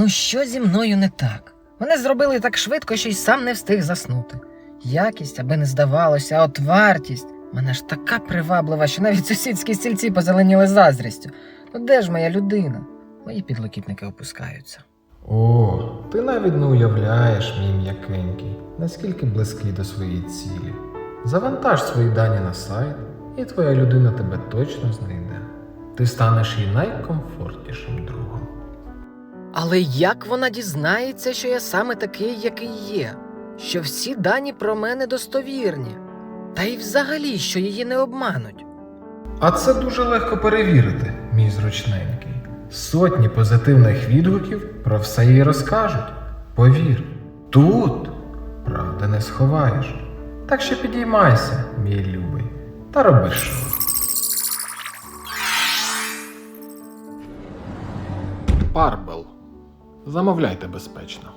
Ну що зі мною не так? Мене зробили так швидко, що й сам не встиг заснути. Якість, аби не здавалося, а от вартість. Мене ж така приваблива, що навіть сусідські стільці позеленіли заздрістю. Ну де ж моя людина? Мої підлокітники опускаються. О, ти навіть не уявляєш, мій м'якенький, наскільки близький до своєї цілі. Завантаж свої дані на сайт, і твоя людина тебе точно знайде. Ти станеш їй найкомфортнішим другом. Але як вона дізнається, що я саме такий, який є, що всі дані про мене достовірні, та й взагалі, що її не обмануть? А це дуже легко перевірити, мій зручненький. Сотні позитивних відгуків про все їй розкажуть. Повір, тут правди не сховаєш. Так що підіймайся, мій любий, та роби шоу. Парбел. Замовляйте безпечно.